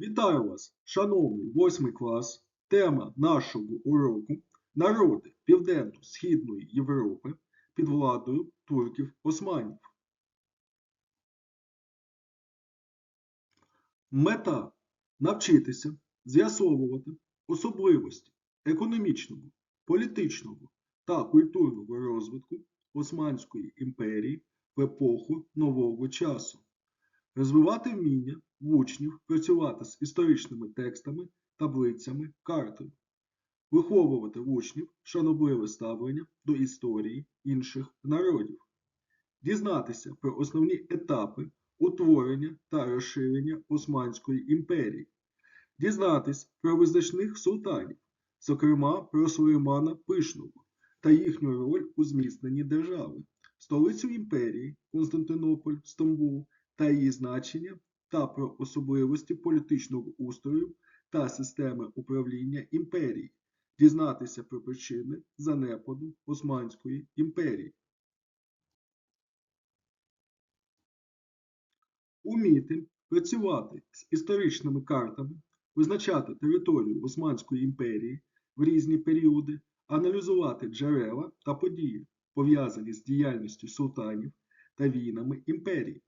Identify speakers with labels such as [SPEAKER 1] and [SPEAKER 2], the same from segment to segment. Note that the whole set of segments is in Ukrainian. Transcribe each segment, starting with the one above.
[SPEAKER 1] Вітаю вас, шановний восьмий клас. Тема нашого уроку народи Південно-Східної Європи під владою турків-османів. Мета навчитися з'ясовувати особливості економічного, політичного та культурного розвитку Османської імперії в епоху нового часу, розвивати вміння учнів працювати з історичними текстами, таблицями, картами, виховувати учнів шанобливе ставлення до історії інших народів, дізнатися про основні етапи утворення та розширення Османської імперії, дізнатись про визначних султанів, зокрема про Сулеймана Пишного та їхню роль у зміцненні держави, столицю імперії Константинополь, Стамбул та її значення та про особливості політичного устрою та системи управління імперії, дізнатися про причини занепаду Османської імперії. Уміти працювати з історичними картами, визначати територію Османської імперії в різні періоди, аналізувати джерела та події, пов'язані з діяльністю султанів та війнами імперії,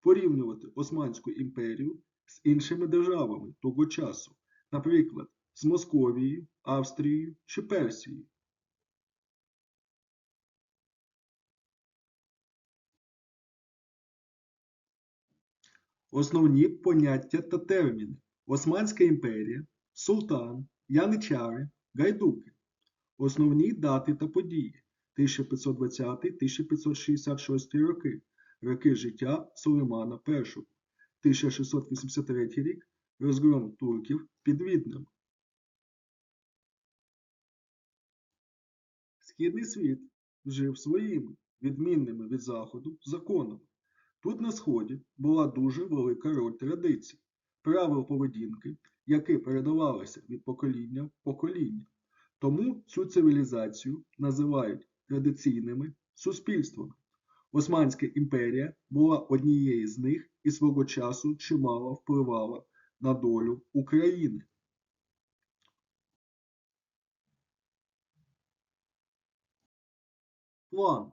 [SPEAKER 1] порівнювати Османську імперію з іншими державами того часу, наприклад, з Московією, Австрією чи Персією. Основні поняття та терміни. Османська імперія, султан, яничари, гайдуки. Основні дати та події 1520-1566 роки, роки життя Сулеймана І, 1683 рік, розгром турків під Віднем. Східний світ жив своїми, відмінними від Заходу, законами. Тут на Сході була дуже велика роль традицій, правил поведінки, які передавалися від покоління в покоління. Тому цю цивілізацію називають традиційними суспільствами. Османська імперія була однією з них і свого часу чимало впливала на долю України. План.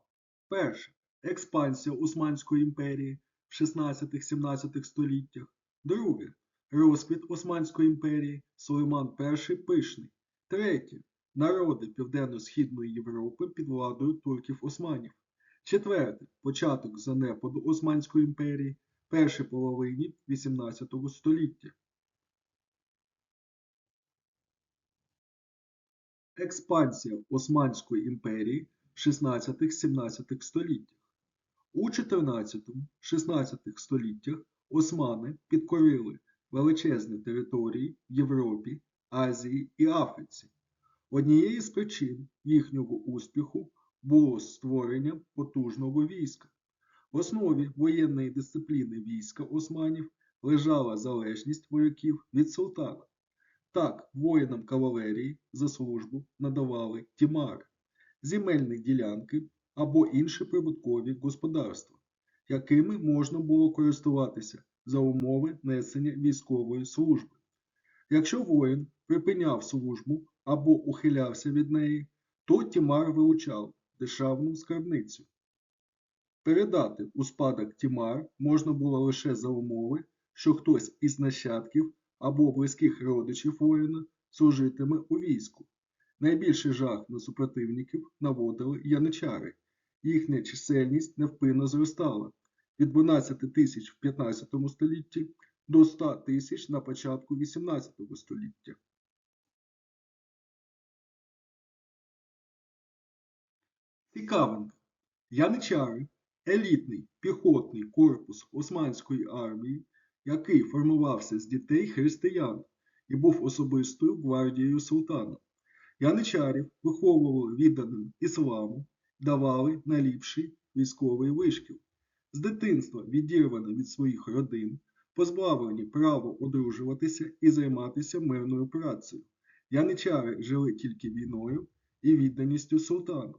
[SPEAKER 1] Перше. Експансія Османської імперії в 16-17 століттях. Друге. Розквіт Османської імперії Сулейман І Пишний. Третє. Народи Південно-Східної Європи під владою турків-османів. Четверте. Початок занепаду Османської імперії першій половині XVIII століття. Експансія Османської імперії в 16-17 століттях. У 14-16 століттях османи підкорили величезні території в Європі, Азії і Африці. Однією з причин їхнього успіху було створення потужного війська. В основі воєнної дисципліни війська османів лежала залежність вояків від султана. Так, воїнам кавалерії за службу надавали тімари, земельні ділянки або інші прибуткові господарства, якими можна було користуватися за умови несення військової служби. Якщо воїн припиняв службу або ухилявся від неї, то тімар вилучав державну скарбницю. Передати у спадок тімар можна було лише за умови, що хтось із нащадків або близьких родичів воїна служитиме у війську. Найбільший жах на супротивників наводили яничари. Їхня чисельність невпинно зростала від 12 тисяч в 15 столітті до 100 тисяч на початку 18 століття. Цікавинка. Яничари – елітний піхотний корпус Османської армії, який формувався з дітей християн і був особистою гвардією султана. Яничарів виховували відданим ісламу, давали найліпший військовий вишкіл. З дитинства відірвані від своїх родин, позбавлені права одружуватися і займатися мирною працею. Яничари жили тільки війною і відданістю султану,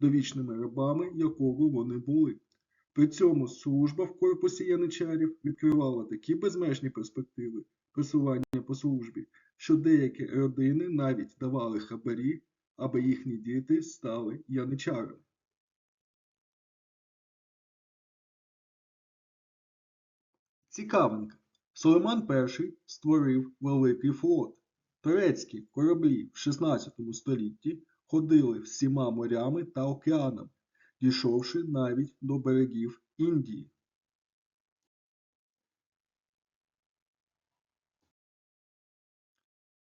[SPEAKER 1] довічними рабами якого вони були. При цьому служба в корпусі яничарів відкривала такі безмежні перспективи просування по службі, що деякі родини навіть давали хабарі, аби їхні діти стали яничарами. Цікавинка. Сулейман І створив великий флот. Турецькі кораблі в 16 столітті ходили всіма морями та океанами, дійшовши навіть до берегів Індії.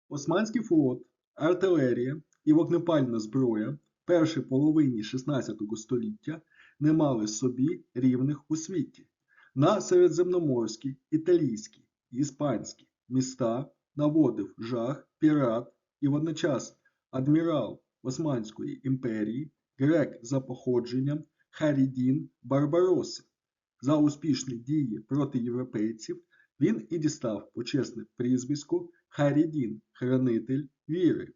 [SPEAKER 1] Османський флот, артилерія і вогнепальна зброя першій половині 16 століття не мали собі рівних у світі. На середземноморські, італійські, іспанські міста наводив жах пірат і водночас адмірал Османської імперії, грек за походженням Харідін Барбароса. За успішні дії проти європейців він і дістав почесне прізвисько Харідін – хранитель віри.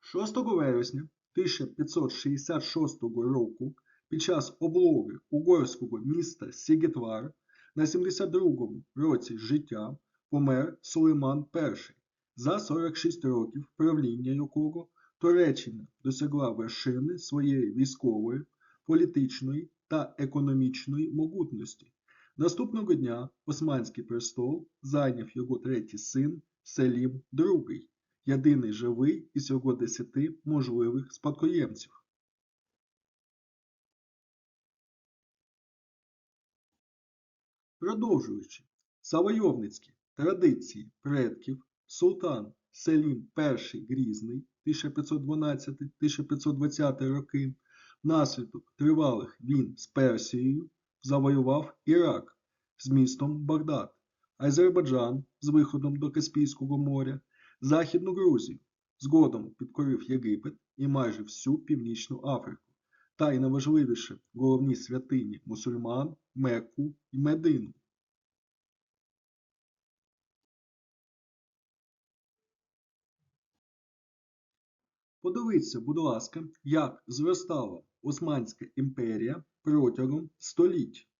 [SPEAKER 1] Шостого вересня 1566 року під час облоги угорського міста Сігетвар на 72-му році життя помер Сулейман І, за 46 років правління якого Туреччина досягла вершини своєї військової, політичної та економічної могутності. Наступного дня Османський престол зайняв його третій син Селім II, єдиний живий із його десяти можливих спадкоємців. Продовжуючи завойовницькі традиції предків, султан Селім І Грізний 1512-1520 роки внаслідок тривалих війн з Персією завоював Ірак з містом Багдад, Азербайджан з виходом до Каспійського моря, Західну Грузію, згодом підкорив Єгипет і майже всю Північну Африку, та й найважливіше головні святині мусульман Мекку і Медину. Подивіться, будь ласка, як зростала Османська імперія протягом століть.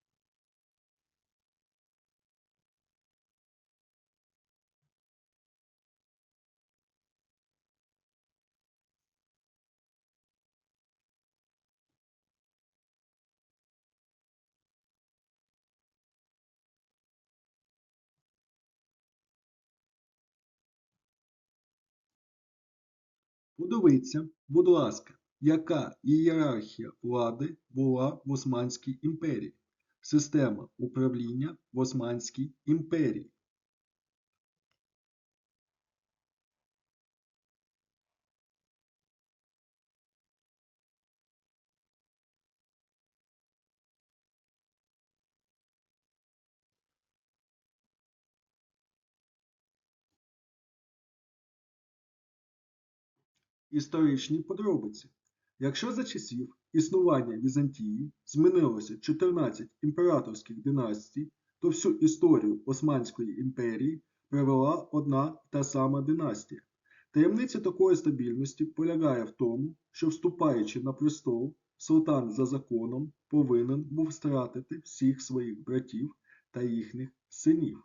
[SPEAKER 1] Подивіться, будь ласка, яка ієрархія влади була в Османській імперії, система управління в Османській імперії. Історичні подробиці. Якщо за часів існування Візантії змінилося 14 імператорських династій, то всю історію Османської імперії привела одна та сама династія. Таємниця такої стабільності полягає в тому, що вступаючи на престол, султан за законом повинен був стратити всіх своїх братів та їхніх синів.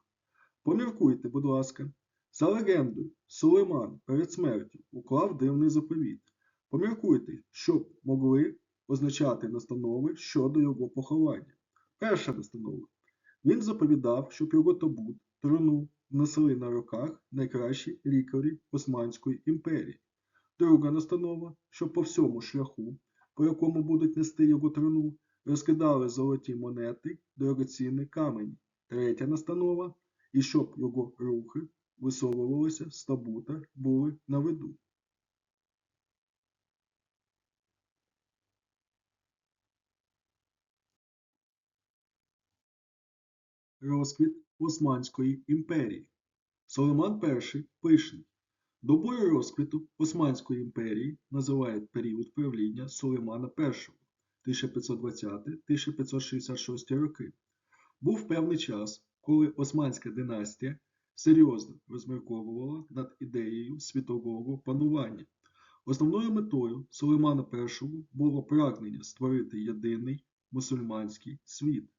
[SPEAKER 1] Поміркуйте, будь ласка, за легендою, Сулейман перед смертю уклав дивний заповіт. Поміркуйте, що б могли означати настанови щодо його поховання. Перша настанова. Він заповідав, щоб його табут, трону носили на руках найкращі лікарі Османської імперії. Друга настанова, що по всьому шляху, по якому будуть нести його трону, розкидали золоті монети, дорогоцінні камені. Третя настанова, і щоб його рухи висовувалися з табута, були на виду. Розквіт Османської імперії. Соломан І пише, добою розквіту Османської імперії називають період правління Сулеймана І 1520-1566 роки. Був певний час, коли Османська династія серйозно розмірковувала над ідеєю світового панування. Основною метою Сулеймана І було прагнення створити єдиний мусульманський світ.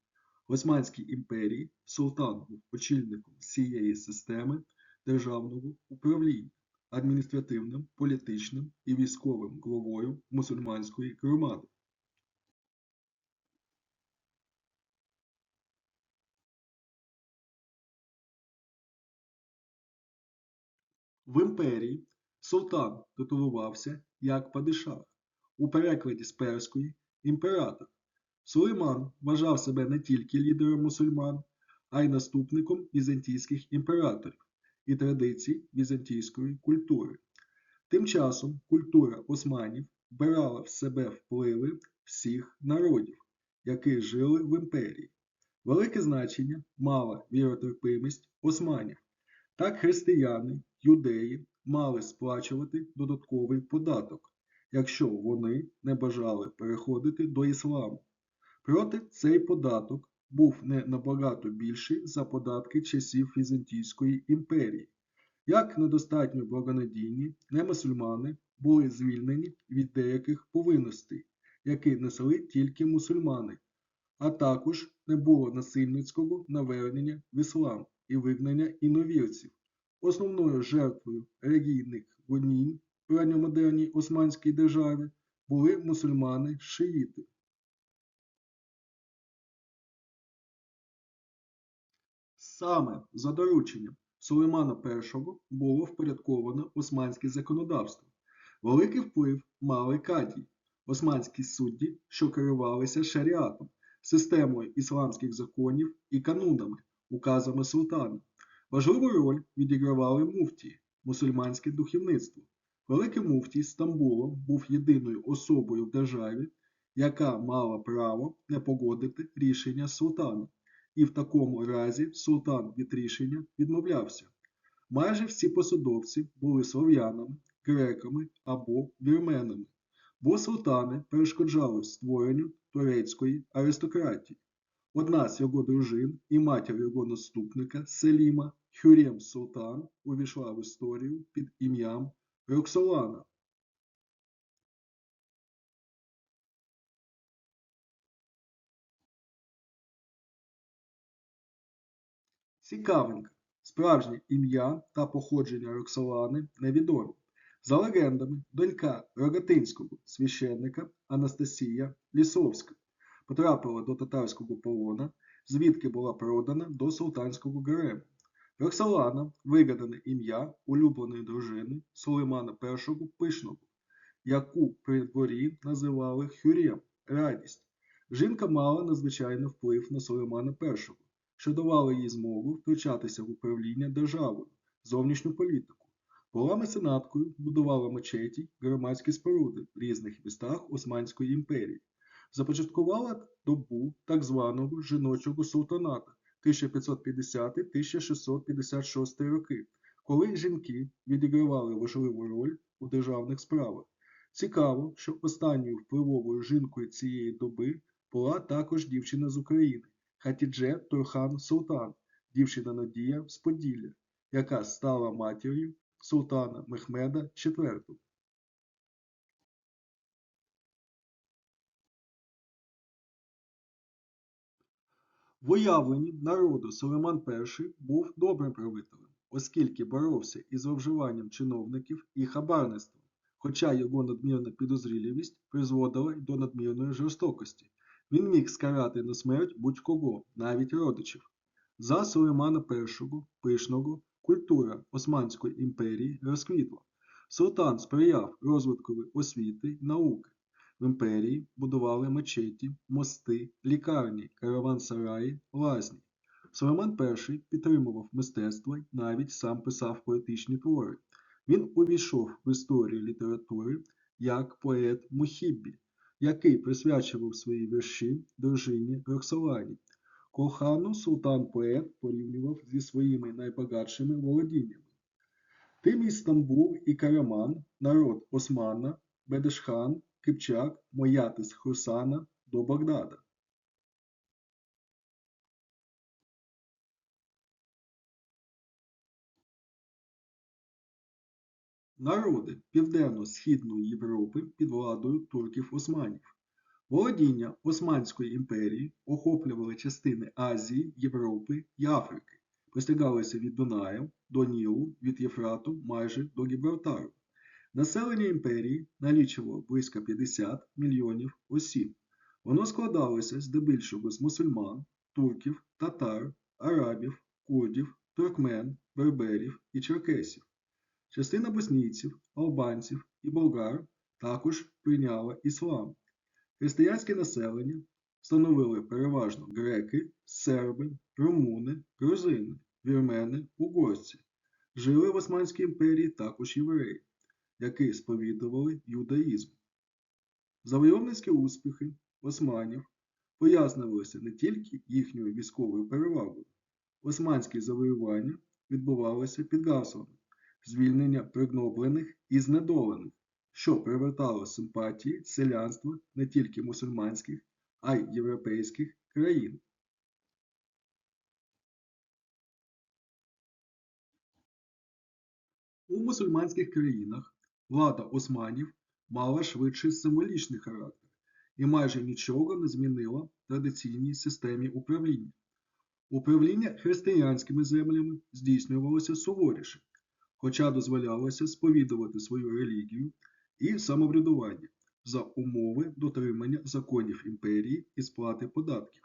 [SPEAKER 1] В Османській імперії султан був очільником всієї системи державного управління, адміністративним, політичним і військовим главою мусульманської громади. В імперії султан титулувався як падишах, у перекладі з перської імператор. Сулейман вважав себе не тільки лідером мусульман, а й наступником візантійських імператорів і традицій візантійської культури. Тим часом культура османів вбирала в себе впливи всіх народів, які жили в імперії. Велике значення мала віротерпимість османів. Так християни, юдеї мали сплачувати додатковий податок, якщо вони не бажали переходити до ісламу. Проте цей податок був не набагато більший за податки часів Візантійської імперії. Як недостатньо благонадійні, немусульмани були звільнені від деяких повинностей, які несли тільки мусульмани, а також не було насильницького навернення в іслам і вигнання іновірців. Основною жертвою релігійних гонінь в ранньомодерній Османській державі були мусульмани-шиїти. Саме за дорученням Сулеймана І було впорядковано османське законодавство. Великий вплив мали кадії, османські судді, що керувалися шаріатом, системою ісламських законів і канунами, указами султана. Важливу роль відігравали муфтії, мусульманське духовництво. Великий муфтій Стамбула був єдиною особою в державі, яка мала право не погодити рішення султана і в такому разі султан від рішення відмовлявся. Майже всі посадовці були слов'янами, греками або вірменами, бо султани перешкоджали створенню турецької аристократії. Одна з його дружин і матір його наступника Селіма Хюрем Султан увійшла в історію під ім'ям Роксолана. Цікавинка. Справжнє ім'я та походження Роксолани невідомі. За легендами, донька рогатинського священника Анастасія Лісовська потрапила до татарського полона, звідки була продана до султанського гарему. Роксолана вигадане ім'я улюбленої дружини Сулеймана І Пишного, яку при дворі називали Хюрєм радість. Жінка мала надзвичайний вплив на Сулеймана І що давало їй змогу втручатися в управління державою, зовнішню політику. Була меценаткою, будувала мечеті, громадські споруди в різних містах Османської імперії, започаткувала добу так званого жіночого султаната 1550-1656 роки, коли жінки відігравали важливу роль у державних справах. Цікаво, що останньою впливовою жінкою цієї доби була також дівчина з України. Хатідже Турхан Султан, дівчина Надія з Поділля, яка стала матір'ю султана Мехмеда IV. В уявленні народу Сулейман І був добрим правителем, оскільки боровся із зловживанням чиновників і хабарництвом, хоча його надмірна підозріливість призводила й до надмірної жорстокості. Він міг скарати на смерть будь-кого, навіть родичів. За Сулеймана І пишного культура Османської імперії розквітла. Султан сприяв розвиткові освіти й науки. В імперії будували мечеті, мости, лікарні, караван-сараї, лазні. Сулейман І підтримував мистецтво й навіть сам писав поетичні твори. Він увійшов в історію літератури як поет Мухіббі який присвячував свої вірші дружині Роксолані. Колхану султан поет порівнював зі своїми найбагатшими володіннями. Тим і Стамбул і Караман, народ Османа, Бедешхан, Кипчак, Моятис Хурсана до Багдада. Народи Південно-Східної Європи під владою турків-османів. Володіння Османської імперії охоплювали частини Азії, Європи і Африки, простягалися від Дунаю до Нілу, від Єфрату майже до Гібралтару. Населення імперії налічувало близько 50 мільйонів осіб. Воно складалося здебільшого з мусульман, турків, татар, арабів, курдів, туркмен, берберів і черкесів. Частина боснійців, албанців і болгар також прийняла іслам. Християнське населення становили переважно греки, серби, румуни, грузини, вірмени, угорці. Жили в Османській імперії також євреї, які сповідували юдаїзм. Завойовницькі успіхи османів пояснювалися не тільки їхньою військовою перевагою. Османські завоювання відбувалися під гаслами звільнення пригноблених і знедолених, що привертало симпатії селянства не тільки мусульманських, а й європейських країн. У мусульманських країнах влада османів мала швидше символічний характер і майже нічого не змінила в традиційній системі управління. Управління християнськими землями здійснювалося суворіше, хоча дозволялося сповідувати свою релігію і самоврядування за умови дотримання законів імперії і сплати податків.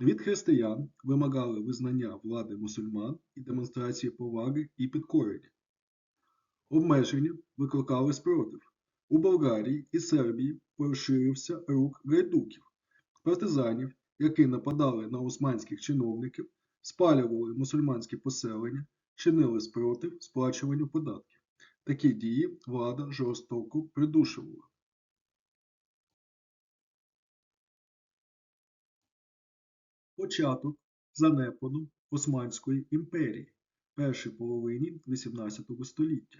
[SPEAKER 1] Від християн вимагали визнання влади мусульман і демонстрації поваги і підкорення. Обмеження викликали спротив. У Болгарії і Сербії поширився рух гайдуків, партизанів, які нападали на османських чиновників, спалювали мусульманські поселення, чинили спротив сплачуванню податків. Такі дії влада жорстоко придушувала. Початок занепаду Османської імперії першій половині XVIII століття.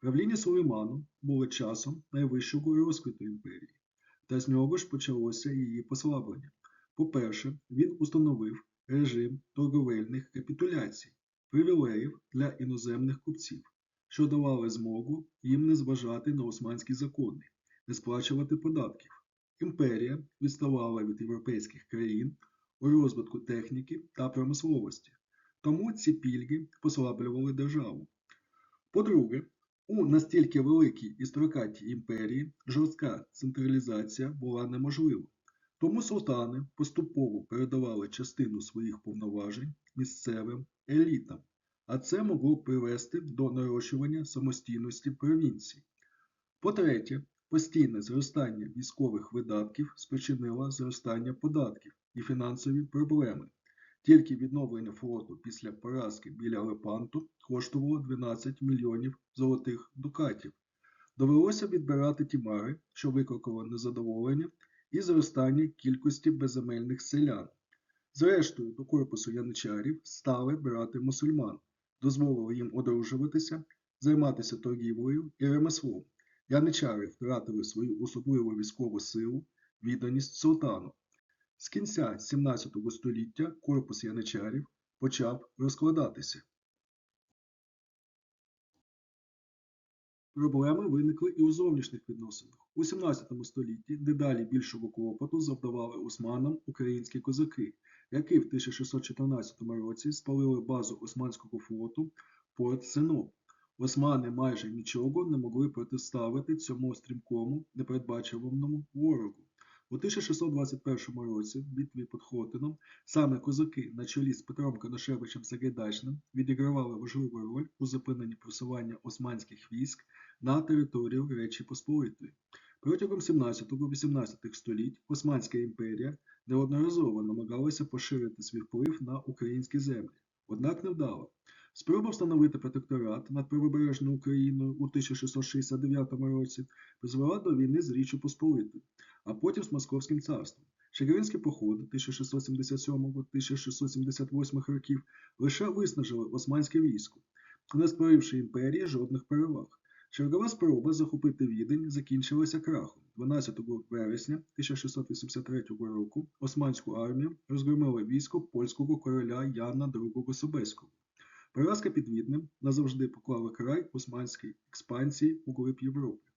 [SPEAKER 1] Правління Сулейману було часом найвищого розквіту імперії, та з нього ж почалося її послаблення. По-перше, він установив режим торговельних капітуляцій, привілеїв для іноземних купців, що давали змогу їм не зважати на османські закони, не сплачувати податків. Імперія відставала від європейських країн у розвитку техніки та промисловості, тому ці пільги послаблювали державу. По-друге, у настільки великій і строкатій імперії жорстка централізація була неможлива, тому султани поступово передавали частину своїх повноважень місцевим елітам, а це могло привести до нарощування самостійності провінцій. По-третє, постійне зростання військових видатків спричинило зростання податків і фінансові проблеми. Тільки відновлення флоту після поразки біля Лепанту коштувало 12 мільйонів золотих дукатів. Довелося відбирати тімари, що викликало незадоволення і зростання кількості безземельних селян. Зрештою, до корпусу яничарів стали брати мусульман, дозволили їм одружуватися, займатися торгівлею і ремеслом. Яничари втратили свою особливу військову силу, відданість султану. З кінця 17 століття корпус яничарів почав розкладатися. Проблеми виникли і у зовнішніх відносинах. У 17 столітті дедалі більшого клопоту завдавали османам українські козаки, які в 1614 році спалили базу Османського флоту Порт Синоп. Османи майже нічого не могли протиставити цьому стрімкому, непередбачуваному ворогу. У 1621 році в битві під Хотином саме козаки на чолі з Петром Коношевичем Сагайдачним відігравали важливу роль у зупиненні просування османських військ на територію Речі Посполитої. Протягом 17-18 століть Османська імперія неодноразово намагалася поширити свій вплив на українські землі, однак невдало. Спроба встановити протекторат над правобережною Україною у 1669 році призвела до війни з Річчю Посполитою, а потім з Московським царством. Чигиринські походи 1677-1678 років лише виснажили османське військо, не створивши імперії жодних переваг. Чергова спроба захопити Відень закінчилася крахом. 12 вересня 1683 року Османську армію розгромило військо польського короля Яна II Собеського. Поразка під Віднем назавжди поклала край османській експансії у глиб Європи.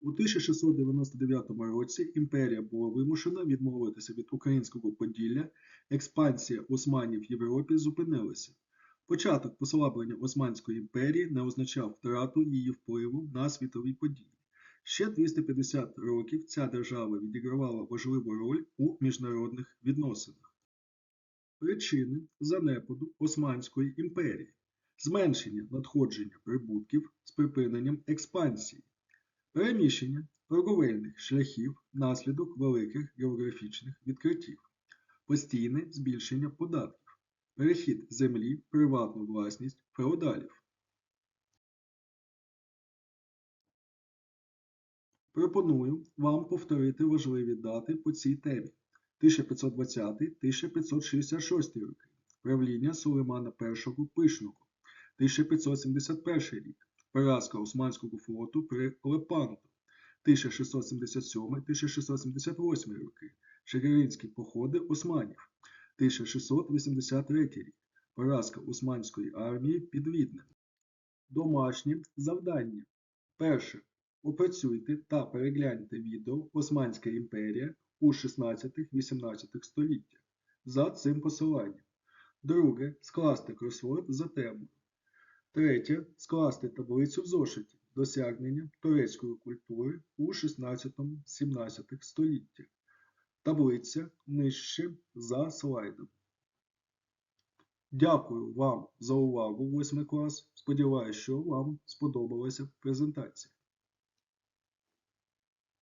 [SPEAKER 1] У 1699 році імперія була вимушена відмовитися від українського Поділля, експансія османів в Європі зупинилася. Початок послаблення Османської імперії не означав втрату її впливу на світові події. Ще 250 років ця держава відігравала важливу роль у міжнародних відносинах. Причини занепаду Османської імперії зменшення надходження прибутків з припиненням експансії, переміщення торговельних шляхів внаслідок великих географічних відкриттів, постійне збільшення податків, перехід землі в приватну власність феодалів. Пропоную вам повторити важливі дати по цій темі. 1520-1566 роки. Правління Сулеймана І Пишного. 1571 рік. Поразка Османського флоту при Лепанто. 1677-1678 роки. Чигиринські походи османів. 1683 рік. Поразка Османської армії під Віднем. Домашні завдання. Перше. Опрацюйте та перегляньте відео Османська імперія у 16-18 століттях за цим посиланням. Друге. Скласти кросворд за темою. Третє. Скласти таблицю в зошиті досягнення турецької культури у 16-17 століттях. Таблиця нижче за слайдом. Дякую вам за увагу, 8 клас. Сподіваюсь, що вам сподобалася презентація.